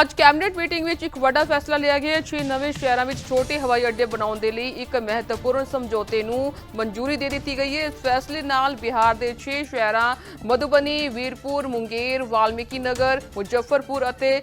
ਅੱਜ cabinet meeting ਵਿੱਚ ਇੱਕ ਵੱਡਾ ਫੈਸਲਾ ਲਿਆ ਗਿਆ ਹੈ। ਛੇ ਨਵੇਂ ਸ਼ਹਿਰਾਂ ਵਿੱਚ ਛੋਟੇ ਹਵਾਈ ਅੱਡੇ ਬਣਾਉਣ ਦੇ ਲਈ ਇੱਕ ਮਹੱਤਵਪੂਰਨ ਸਮਝੌਤੇ ਨੂੰ ਮਨਜ਼ੂਰੀ ਦੇ ਦਿੱਤੀ ਗਈ ਹੈ। ਇਸ ਫੈਸਲੇ ਨਾਲ ਬਿਹਾਰ ਦੇ 6 ਸ਼ਹਿਰਾਂ, ਮਧੂਬਨੀ, ਵੀਰਪੁਰ, ਮੁੰਗੇਰ, ਵਾਲਮੀਕੀ ਨਗਰ, ਮੁਜ਼ੱਫਰਪੁਰ ਅਤੇ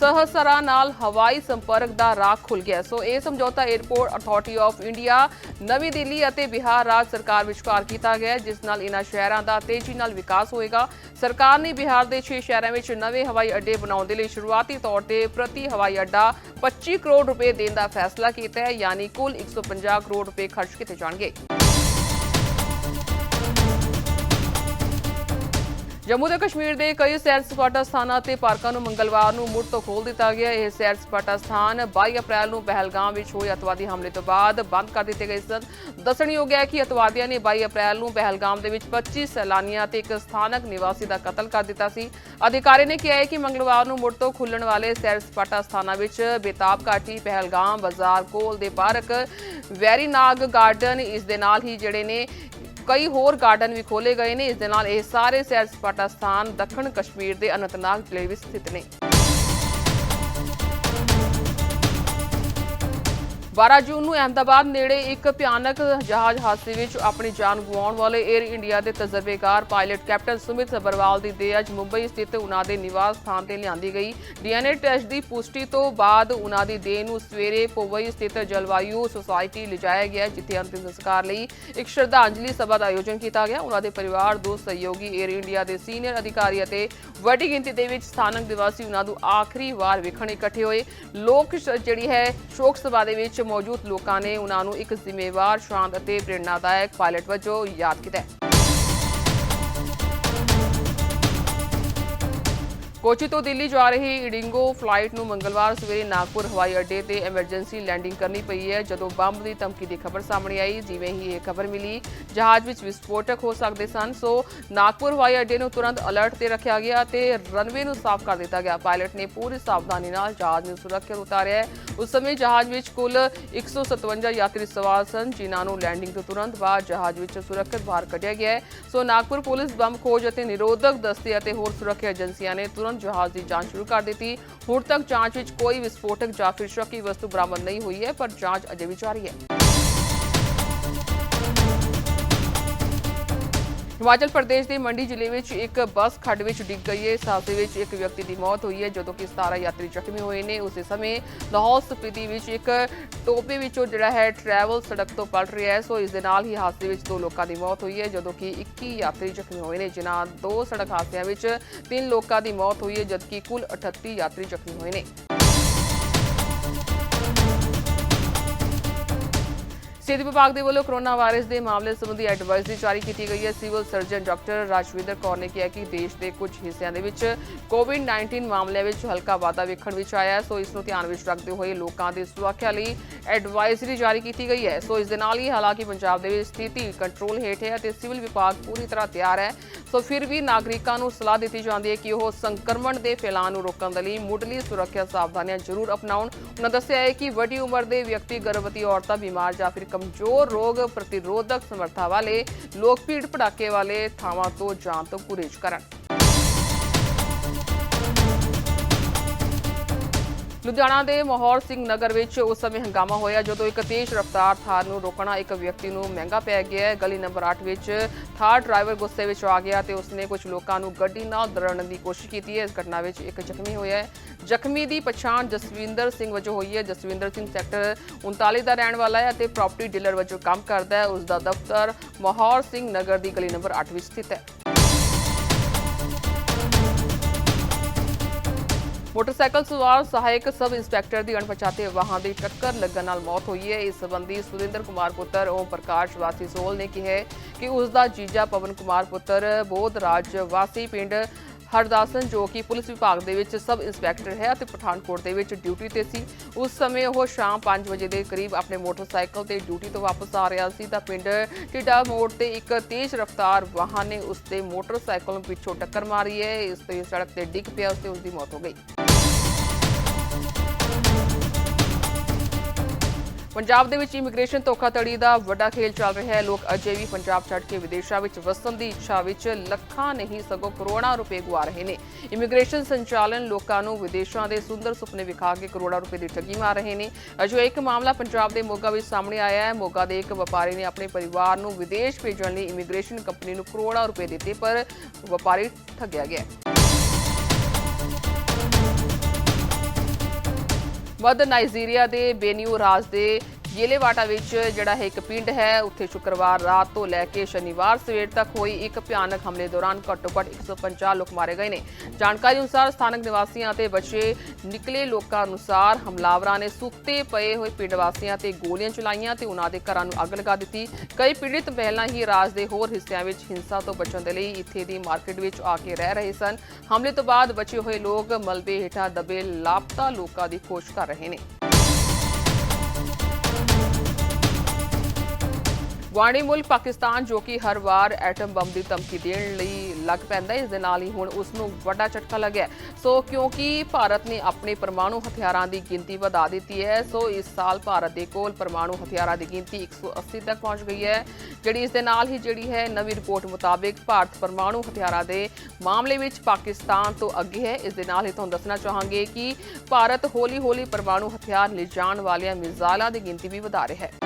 ਸਹਸਰਾ ਨਾਲ ਹਵਾਈ ਸੰਪਰਕ ਦਾ ਰਾਹ ਖੁੱਲ ਗਿਆ। ਸੋ ਇਹ ਸਮਝੌਤਾ 에ਅਰਪੋਰਟ ਅਥਾਰਟੀ ਆਫ ਇੰਡੀਆ, ਨਵੀਂ ਦਿੱਲੀ ਅਤੇ ਬਿਹਾਰ ਰਾਜ ਸਰਕਾਰ ਵਿਚਕਾਰ ਕੀਤਾ ਗਿਆ ਜਿਸ ਨਾਲ ਇਨ੍ਹਾਂ ਸ਼ਹਿਰਾਂ ਦਾ ਤੇਜ਼ੀ ਨਾਲ ਵਿਕਾਸ ਹੋਏਗਾ। ਸਰਕਾਰ ਨੇ ਬਿਹਾਰ ਦੇ 6 ਸ਼ਹਿਰਾਂ ਵਿੱਚ ਨਵੇਂ ਹਵਾਈ ਅੱਡੇ ਬਣਾਉਣ ਦੇ ਲਈ ਸ਼ੁਰੂਆਤੀ ਤੌਰ ਤੇ ਪ੍ਰਤੀ ਹਵਾਈ ਅੱਡਾ 25 ਕਰੋੜ ਰੁਪਏ ਦੇਣ ਦਾ ਫੈਸਲਾ ਕੀਤਾ ਹੈ, ਯਾਨੀ ਕੁੱਲ 150 ਕਰੋੜ ਰੁਪਏ ਖਰਚ ਕੀਤੇ ਜਾਣਗੇ। ਜੰਮੂ ਤੇ ਕਸ਼ਮੀਰ ਦੇ ਕਈ ਸੈਰ ਸਪਾਟਾ ਸਥਾਨਾਂ ਤੇ ਪਾਰਕਾਂ ਨੂੰ ਮੰਗਲਵਾਰ ਨੂੰ ਮੁੜ ਤੋਂ ਖੋਲ ਦਿੱਤਾ ਗਿਆ। ਇਹ ਸੈਰ ਸਪਾਟਾ ਸਥਾਨ 22 ਅਪ੍ਰੈਲ ਨੂੰ ਪਹਿਲਗਾਮ ਵਿੱਚ ਹੋਏ ਅਤਵਾਦੀ ਹਮਲੇ ਤੋਂ ਬਾਅਦ ਬੰਦ ਕਰ ਦਿੱਤੇ ਗਏ ਸਨ। ਦੱਸਣਯੋਗ ਹੈ ਕਿ ਅਤਵਾਦੀਆਂ ਨੇ 22 ਅਪ੍ਰੈਲ ਨੂੰ ਪਹਿਲਗਾਮ ਦੇ ਵਿੱਚ 25 ਸੈਲਾਨੀਆਂ ਤੇ ਇੱਕ ਸਥਾਨਕ ਨਿਵਾਸੀ ਦਾ ਕਤਲ ਕਰ ਦਿੱਤਾ ਸੀ। ਅਧਿਕਾਰੀ ਨੇ ਕਿਹਾ ਹੈ ਕਿ ਮੰਗਲਵਾਰ ਨੂੰ ਮੁੜ ਤੋਂ ਖੁੱਲਣ ਵਾਲੇ ਸੈਰ ਸਪਾਟਾ ਸਥਾਨਾਂ ਵਿੱਚ ਬੇਤਾਬ ਘਾਟੀ, ਪਹਿਲਗਾਮ ਬਾਜ਼ਾਰ ਕੋਲ ਦੇ ਪਾਰਕ ਵੈਰੀਨਾਗ ਗਾਰਡਨ, ਇਸ ਦੇ ਨਾਲ ਹੀ ਜਿਹੜੇ ਨੇ ਕਈ ਹੋਰ ਗਾਰਡਨ ਵੀ ਖੋਲੇ ਗਏ ਨੇ, ਇਸ ਦੇ ਨਾਲ ਇਹ ਸਾਰੇ ਸੈਰ ਸਪਾਟਾ ਸਥਾਨ ਦੱਖਣ ਕਸ਼ਮੀਰ ਦੇ ਅਨੰਤਨਾਗ ਜ਼ਿਲ੍ਹੇ ਵਿੱਚ ਸਥਿਤ ਨੇ। 12 ਜੂਨ ਨੂੰ ਅਹਿਮਦਾਬਾਦ ਨੇੜੇ ਇੱਕ ਭਿਆਨਕ ਜਹਾਜ਼ ਹਾਦਸੇ ਵਿੱਚ ਆਪਣੀ ਜਾਨ ਗਵਾਉਣ ਵਾਲੇ 에ਅਰ ਇੰਡੀਆ ਦੇ ਤਜਰਬੇਕਾਰ ਪਾਇਲਟ ਕੈਪਟਨ ਸੁਮਿਤ ਸਬਰਵਾਲ ਦੀ ਦੇਹ ਅੱਜ ਮੁੰਬਈ ਸਥਿਤ ਉਹਨਾਂ ਦੇ ਨਿਵਾਸ ਸਥਾਨ ਤੇ ਲਿਆਂਦੀ ਗਈ। ਡੀਐਨਏ ਟੈਸਟ ਦੀ ਪੁਸ਼ਟੀ ਤੋਂ ਬਾਅਦ ਉਹਨਾਂ ਦੀ ਦੇਹ ਨੂੰ ਸਵੇਰੇ ਪੋਵਈ ਸਥਿਤ ਜਲਵਾਯੂ ਸੁਸਾਇਟੀ ਲਿਜਾਇਆ ਗਿਆ, ਜਿੱਥੇ ਅੰਤਿਮ ਸੰਸਕਾਰ ਲਈ ਇੱਕ ਸ਼ਰਧਾਂਜਲੀ ਸਭਾ ਦਾ ਆਯੋਜਨ ਕੀਤਾ ਗਿਆ। ਉਹਨਾਂ ਦੇ ਪਰਿਵਾਰ ਦੋ ਸਹਿਯੋਗੀ 에ਅਰ ਇੰਡੀਆ ਦੇ ਸੀਨੀਅਰ ਅਧਿਕਾਰੀ ਅਤੇ ਵੱਡੀ ਗਿਣਤੀ ਦੇ ਵਿੱਚ ਸਥਾਨਕ ਨਿਵਾਸੀ ਉਹਨਾਂ ਨੂੰ ਆਖਰੀ ਵਾਰ ਵੇਖਣ ਇਕੱਠੇ ਹੋਏ। ਲੋਕ ਜਿਹੜੀ ਹੈ, ਸ਼ੋਕ ਸਭਾ ਦੇ ਵਿੱਚ ਮੌਜੂਦ ਲੋਕਾਂ ਨੇ ਉਨ੍ਹਾਂ ਨੂੰ ਇੱਕ ਜ਼ਿੰਮੇਵਾਰ ਸ਼ਾਂਤ ਅਤੇ ਪ੍ਰੇਰਣਾਦਾਇਕ ਪਾਇਲਟ ਵਜੋਂ ਯਾਦ ਕੀਤਾ ਕੋਚੀ ਤੋਂ ਦਿੱਲੀ ਜਾ ਰਹੀ ਇਡਿੰਗੋ ਫਲਾਈਟ ਨੂੰ ਮੰਗਲਵਾਰ ਸਵੇਰੇ ਨਾਗਪੁਰ ਹਵਾਈ ਅੱਡੇ ਤੇ ਐਮਰਜੈਂਸੀ ਲੈਂਡਿੰਗ ਕਰਨੀ ਪਈ ਹੈ, ਜਦੋਂ ਬੰਬ ਦੀ ਧਮਕੀ ਦੀ ਖਬਰ ਸਾਹਮਣੇ ਆਈ। ਜਿਵੇਂ ਹੀ ਇਹ ਖਬਰ ਮਿਲੀ, ਜਹਾਜ਼ ਵਿੱਚ ਵਿਸਫੋਟਕ ਹੋ ਸਕਦੇ ਸਨ, ਸੋ ਨਾਗਪੁਰ ਹਵਾਈ ਅੱਡੇ ਨੂੰ ਤੁਰੰਤ ਅਲਰਟ ਤੇ ਰੱਖਿਆ ਗਿਆ ਤੇ ਰਨਵੇ ਨੂੰ ਸਾਫ਼ ਕਰ ਦਿੱਤਾ ਗਿਆ। ਪਾਇਲਟ ਨੇ ਪੂਰੀ ਸਾਵਧਾਨੀ ਨਾਲ ਜਹਾਜ਼ ਨੂੰ ਸੁਰੱਖਿਅਤ ਉਤਾਰਿਆ ਉਸ ਸਮੇਂ ਜਹਾਜ਼ ਵਿੱਚ ਕੁੱਲ 157 ਯਾਤਰੀ ਸਵਾਰ ਸਨ, ਜਿਨ੍ਹਾਂ ਨੂੰ ਲੈਂਡਿੰਗ ਤੋਂ ਤੁਰੰਤ ਬਾਅਦ ਜਹਾਜ਼ ਵਿੱਚ ਸੁਰੱਖਿਅਤ ਬਾਹਰ ਕੱਢਿਆ ਗਿਆ ਸੋ ਨਾਗਪੁਰ ਪੁਲਿਸ ਬੰਬ ਖੋਜ ਅਤੇ ਨਿਰੋਧਕ ਦਸਤੇ ਅਤੇ ਹੋਰ ਸੁਰੱਖਿਆ ਏਜੰਸੀਆਂ ਨੇ ਤੁਰੰਤ ਜਹਾਜ਼ ਦੀ ਜਾਂਚ ਸ਼ੁਰੂ ਕਰ ਦਿੱਤੀ। ਹੁਣ ਤੱਕ ਜਾਂਚ ਵਿੱਚ ਕੋਈ ਵਿਸਫੋਟਕ ਜਾਂ ਫਿਰ ਸ਼ੱਕੀ ਵਸਤੂ ਬਰਾਮਦ ਨਹੀਂ ਹੋਈ ਹੈ, ਪਰ ਜਾਂਚ ਅਜੇ ਵੀ ਜਾਰੀ ਹੈ। ਹਿਮਾਚਲ ਪ੍ਰਦੇਸ਼ ਦੇ ਮੰਡੀ ਜ਼ਿਲ੍ਹੇ ਵਿੱਚ ਇੱਕ ਬੱਸ ਖੱਡ ਵਿੱਚ ਡਿੱਗ ਗਈ ਹੈ। ਇਸ ਹਾਦਸੇ ਵਿੱਚ ਇੱਕ ਵਿਅਕਤੀ ਦੀ ਮੌਤ ਹੋਈ ਹੈ, ਜਦੋਂ ਕਿ 17 ਯਾਤਰੀ ਜ਼ਖਮੀ ਹੋਏ ਨੇ। ਉਸੇ ਸਮੇਂ ਲਾਹੌਰ ਸਪੀਤੀ ਵਿੱਚ ਇੱਕ ਟੋਪੇ ਵਿੱਚੋਂ ਜਿਹੜਾ ਹੈ ਟਰੈਵਲ ਸੜਕ ਤੋਂ ਪਲਟ ਰਿਹਾ ਹੈ। ਸੋ ਇਸ ਦੇ ਨਾਲ ਹੀ ਹਾਦਸੇ ਵਿੱਚ ਦੋ ਲੋਕਾਂ ਦੀ ਮੌਤ ਹੋਈ ਹੈ, ਜਦੋਂ ਕਿ 21 ਯਾਤਰੀ ਜ਼ਖਮੀ ਹੋਏ ਨੇ, ਜਿਨ੍ਹਾਂ ਦੋ ਸੜਕ ਹਾਦਸਿਆਂ ਵਿੱਚ ਤਿੰਨ ਲੋਕਾਂ ਦੀ ਮੌਤ ਹੋਈ ਹੈ, ਜਦਕਿ ਕੁੱਲ 38 ਯਾਤਰੀ ਜ਼ਖਮੀ ਹੋਏ ਨੇ। ਸਿਹਤ ਵਿਭਾਗ ਦੇ ਵੱਲੋਂ ਕੋਰੋਨਾ ਵਾਇਰਸ ਦੇ ਮਾਮਲੇ ਸੰਬੰਧੀ ਐਡਵਾਈਜ਼ਰੀ ਜਾਰੀ ਕੀਤੀ ਗਈ ਹੈ। Civil surgeon doctor Rajwinder Kaur ਨੇ ਕਿਹਾ ਕਿ ਦੇਸ਼ ਦੇ ਕੁਝ ਹਿੱਸਿਆਂ ਦੇ ਵਿੱਚ ਕੋਵਿਡ-19 ਮਾਮਲਿਆਂ ਵਿੱਚ ਹਲਕਾ ਵਾਧਾ ਵੇਖਣ ਵਿੱਚ ਆਇਆ ਸੋ ਇਸ ਨੂੰ ਧਿਆਨ ਵਿੱਚ ਰੱਖਦੇ ਹੋਏ ਲੋਕਾਂ ਦੀ ਸੁਰੱਖਿਆ ਲਈ ਐਡਵਾਈਜ਼ਰੀ ਜਾਰੀ ਕੀਤੀ ਗਈ ਹੈ। ਸੋ ਇਸ ਦੇ ਨਾਲ ਹੀ ਹਾਲਾਂਕਿ ਪੰਜਾਬ ਦੇ ਵਿੱਚ ਸਥਿਤੀ ਕੰਟਰੋਲ ਹੇਠ ਹੈ ਅਤੇ ਸਿਵਲ ਵਿਭਾਗ ਪੂਰੀ ਤਰ੍ਹਾਂ ਤਿਆਰ ਹੈ। ਸੋ ਫਿਰ ਵੀ ਨਾਗਰਿਕਾਂ ਨੂੰ ਸਲਾਹ ਦਿੱਤੀ ਜਾਂਦੀ ਹੈ ਕਿ ਉਹ ਸੰਕਰਮਣ ਦੇ ਫੈਲਾਅ ਨੂੰ ਰੋਕਣ ਦੇ ਲਈ ਮੁੱਢਲੀ ਸੁਰੱਖਿਆ ਸਾਵਧਾਨੀਆਂ ਜ਼ਰੂਰ ਅਪਣਾਉਣ। ਉਹਨਾਂ ਦੱਸਿਆ ਹੈ ਕਿ ਵੱਡੀ ਉਮਰ ਦੇ ਵਿਅਕਤੀ, ਗਰਭਵਤੀ ਔਰਤਾਂ, ਬਿਮਾਰ ਜਾਂ ਫਿਰ ਕਮਜ਼ੋਰ ਰੋਗ ਪ੍ਰਤੀਰੋਧਕ ਸਮਰੱਥਾ ਵਾਲੇ, ਲੋਕ ਭੀੜ ਭੜਾਕੇ ਵਾਲੇ ਥਾਵਾਂ ਤੋਂ ਜਾਂ ਤੋਂ ਗੁਰੇਜ਼ ਕਰਨ। ਲੁਧਿਆਣਾ ਦੇ ਮੋਹਰ ਸਿੰਘ ਨਗਰ ਵਿੱਚ ਉਸ ਸਮੇਂ ਹੰਗਾਮਾ ਹੋਇਆ ਜਦੋਂ ਇੱਕ ਤੇਜ਼ ਰਫ਼ਤਾਰ ਥਾਰ ਨੂੰ ਰੋਕਣਾ ਇੱਕ ਵਿਅਕਤੀ ਨੂੰ ਮਹਿੰਗਾ ਪੈ ਗਿਆ ਗਲੀ ਨੰਬਰ 8 ਵਿੱਚ ਥਾਰ ਡਰਾਈਵਰ ਗੁੱਸੇ ਵਿੱਚ ਆ ਗਿਆ ਤੇ ਉਸਨੇ ਕੁਝ ਲੋਕਾਂ ਨੂੰ ਗੱਡੀ ਨਾਲ ਦਰੜਨ ਦੀ ਕੋਸ਼ਿਸ਼ ਕੀਤੀ ਹੈ। ਇਸ ਘਟਨਾ ਵਿੱਚ ਇੱਕ ਜ਼ਖਮੀ ਹੋਇਆ ਹੈ। ਜ਼ਖਮੀ ਦੀ ਪਛਾਣ ਜਸਵਿੰਦਰ ਸਿੰਘ ਵਜੋਂ ਹੋਈ ਹੈ। ਜਸਵਿੰਦਰ ਸਿੰਘ ਸੈਕਟਰ 39 ਦਾ ਰਹਿਣ ਵਾਲਾ ਹੈ ਅਤੇ ਪ੍ਰਾਪਰਟੀ ਡੀਲਰ ਵਜੋਂ ਕੰਮ ਕਰਦਾ ਹੈ। ਉਸ ਦਾ ਦਫ਼ਤਰ ਮੋਹਰ ਸਿੰਘ ਨਗਰ ਦੀ ਗਲੀ ਨੰਬਰ 8 ਵਿੱਚ ਸਥਿਤ ਹੈ। ਮੋਟਰਸਾਈਕਲ ਸਵਾਰ ਸਹਾਇਕ ਸਬ ਇੰਸਪੈਕਟਰ ਦੀ ਅਣਪਛਾਤੇ ਵਾਹਨ ਦੀ ਟੱਕਰ ਲੱਗਣ ਨਾਲ ਮੌਤ ਹੋਈ ਹੈ। ਇਸ ਸੰਬੰਧੀ ਸੁਰਿੰਦਰ ਕੁਮਾਰ ਪੁੱਤਰ ਓਮ ਪ੍ਰਕਾਸ਼ ਵਾਸੀ ਸੋਲ ਨੇ ਕਿਹਾ ਕਿ ਉਸ ਦਾ ਜੀਜਾ ਪਵਨ ਕੁਮਾਰ ਪੁੱਤਰ ਬੋਧ ਰਾਜ ਵਾਸੀ ਪਿੰਡ ਹਰਦਾਸਨ, ਜੋ ਕਿ ਪੁਲਿਸ ਵਿਭਾਗ ਦੇ ਵਿੱਚ ਸਬ ਇੰਸਪੈਕਟਰ ਹੈ ਅਤੇ ਪਠਾਨਕੋਟ ਦੇ ਵਿੱਚ ਡਿਊਟੀ ਤੇ ਸੀ। ਉਸ ਸਮੇਂ ਉਹ ਸ਼ਾਮ 5 ਵਜੇ ਦੇ ਕਰੀਬ ਆਪਣੇ ਮੋਟਰਸਾਈਕਲ ਤੇ ਡਿਊਟੀ ਤੋਂ ਵਾਪਸ ਆ ਰਿਹਾ ਸੀ ਤਾਂ ਪਿੰਡ ਟਿੱਡਾ ਮੋੜ ਤੇ ਇੱਕ ਤੇਜ਼ ਰਫ਼ਤਾਰ ਵਾਹਨ ਨੇ ਉਸ ਦੇ ਮੋਟਰਸਾਈਕਲ ਨੂੰ ਪਿੱਛੋਂ ਟੱਕਰ ਮਾਰੀ ਹੈ। ਇਸ ਤੇ ਸੜਕ ਤੇ ਡਿੱਗ ਪਿਆ, ਉਸ ਤੇ ਉਸ ਦੀ ਮੌਤ ਹੋ ਗਈ। ਪੰਜਾਬ ਦੇ ਵਿੱਚ ਇਮੀਗ੍ਰੇਸ਼ਨ ਧੋਖਾਧੜੀ ਦਾ ਵੱਡਾ ਖੇਲ ਚੱਲ ਰਿਹਾ ਹੈ। ਲੋਕ ਅਜੇ ਵੀ ਪੰਜਾਬ ਛੱਡ ਕੇ ਵਿਦੇਸ਼ਾਂ ਵਿੱਚ ਵਸਣ ਦੀ ਇੱਛਾ ਵਿੱਚ ਲੱਖਾਂ ਨਹੀਂ, ਸਗੋਂ ਕਰੋੜਾਂ ਰੁਪਏ ਗੁਆ ਰਹੇ ਨੇ। ਇਮੀਗ੍ਰੇਸ਼ਨ ਸੰਚਾਲਨ ਲੋਕਾਂ ਨੂੰ ਵਿਦੇਸ਼ਾਂ ਦੇ ਸੁੰਦਰ ਸੁਪਨੇ ਵਿਖਾ ਕੇ ਕਰੋੜਾਂ ਰੁਪਏ ਦੀ ਠੱਗੀ ਮਾਰ ਰਹੇ ਨੇ। ਅਜੋ ਇੱਕ ਮਾਮਲਾ ਪੰਜਾਬ ਦੇ ਮੋਗਾ ਵਿੱਚ ਸਾਹਮਣੇ ਆਇਆ ਹੈ। ਮੋਗਾ ਦੇ ਇੱਕ ਵਪਾਰੀ ਨੇ ਆਪਣੇ ਪਰਿਵਾਰ ਨੂੰ ਵਿਦੇਸ਼ ਭੇਜਣ ਲਈ ਇਮੀਗ੍ਰੇਸ਼ਨ ਕੰਪਨੀ ਨੂੰ ਕਰੋੜਾਂ ਰੁਪਏ ਦਿੱਤੇ, ਪਰ ਵਪਾਰੀ ਠੱਗਿਆ ਗਿਆ ਮੱਧ ਨਾਈਜੀਰੀਆ ਦੇ ਬੇਨੀਓ ਰਾਜ ਦੇ ਯੇਲੇਵਾਟਾ ਵਿੱਚ ਜਿਹੜਾ ਹੈ ਇੱਕ ਪਿੰਡ ਹੈ, ਉੱਥੇ ਸ਼ੁੱਕਰਵਾਰ ਰਾਤ ਤੋਂ ਲੈ ਕੇ ਸ਼ਨੀਵਾਰ ਸਵੇਰ ਤੱਕ ਹੋਈ ਇੱਕ ਭਿਆਨਕ ਹਮਲੇ ਦੌਰਾਨ ਘੱਟੋ-ਘੱਟ 150 ਲੋਕ ਮਾਰੇ ਗਏ ਨੇ। ਜਾਣਕਾਰੀ ਅਨੁਸਾਰ ਸਥਾਨਕ ਨਿਵਾਸੀਆਂ ਅਤੇ ਬਚੇ ਨਿਕਲੇ ਲੋਕਾਂ ਅਨੁਸਾਰ ਹਮਲਾਵਰਾਂ ਨੇ ਸੁੱਤੇ ਪਏ ਹੋਏ ਪਿੰਡ ਵਾਸੀਆਂ ਤੇ ਗੋਲੀਆਂ ਚਲਾਈਆਂ ਤੇ ਉਹਨਾਂ ਦੇ ਘਰਾਂ ਨੂੰ ਅੱਗ ਲਗਾ ਦਿੱਤੀ। ਕਈ ਪੀੜਿਤ ਪਹਿਲਾਂ ਹੀ ਰਾਜ ਦੇ ਹੋਰ ਹਿੱਸਿਆਂ ਵਿੱਚ ਹਿੰਸਾ ਤੋਂ ਬਚਣ ਦੇ ਲਈ ਇੱਥੇ ਦੀ ਮਾਰਕੀਟ ਵਿੱਚ ਆ ਕੇ ਰਹਿ ਰਹੇ ਸਨ। ਹਮਲੇ ਤੋਂ ਬਾਅਦ ਬਚੇ ਹੋਏ ਲੋਕ ਮਲਬੇ ਹੇਠਾਂ ਦਬੇ ਲਾਪਤਾ ਲੋਕਾਂ ਦੀ ਖੋਜ ਕਰ ਰਹੇ ਨੇ। ਗੁਆਂਢੀ ਮੁਲਕ ਪਾਕਿਸਤਾਨ ਜੋ ਕਿ ਹਰ ਵਾਰ ਐਟਮ ਬੰਬ ਦੀ ਧਮਕੀ ਦੇਣ ਲਈ ਲੱਗ ਪੈਂਦਾ ਇਸ ਦੇ ਨਾਲ ਹੀ ਹੁਣ ਉਸ ਨੂੰ ਵੱਡਾ ਝਟਕਾ ਲੱਗਿਆ ਸੋ ਕਿਉਂਕਿ ਭਾਰਤ ਨੇ ਆਪਣੇ ਪਰਮਾਣੂ ਹਥਿਆਰਾਂ ਦੀ ਗਿਣਤੀ ਵਧਾ ਦਿੱਤੀ ਹੈ, ਸੋ ਇਸ ਸਾਲ ਭਾਰਤ ਦੇ ਕੋਲ ਪਰਮਾਣੂ ਹਥਿਆਰਾਂ ਦੀ ਗਿਣਤੀ 180 ਤੱਕ ਪਹੁੰਚ ਗਈ ਹੈ, ਜਿਹੜੀ ਇਸ ਦੇ ਨਾਲ ਹੀ ਜਿਹੜੀ ਹੈ ਨਵੀਂ ਰਿਪੋਰਟ ਮੁਤਾਬਿਕ ਭਾਰਤ ਪਰਮਾਣੂ ਹਥਿਆਰਾਂ ਦੇ ਮਾਮਲੇ ਵਿੱਚ ਪਾਕਿਸਤਾਨ ਤੋਂ ਅੱਗੇ ਹੈ। ਇਸ ਦੇ ਨਾਲ ਹੀ ਤੁਹਾਨੂੰ ਦੱਸਣਾ ਚਾਹਾਂਗੇ ਕਿ ਭਾਰਤ ਹੌਲੀ-ਹੌਲੀ ਪਰਮਾਣੂ ਹਥਿਆਰ ਲਿਜਾਣ ਵਾਲੀਆਂ ਮਿਜ਼ਾਈਲਾਂ ਦੀ ਗਿਣਤੀ ਵੀ ਵਧਾ ਰਿਹਾ ਹੈ।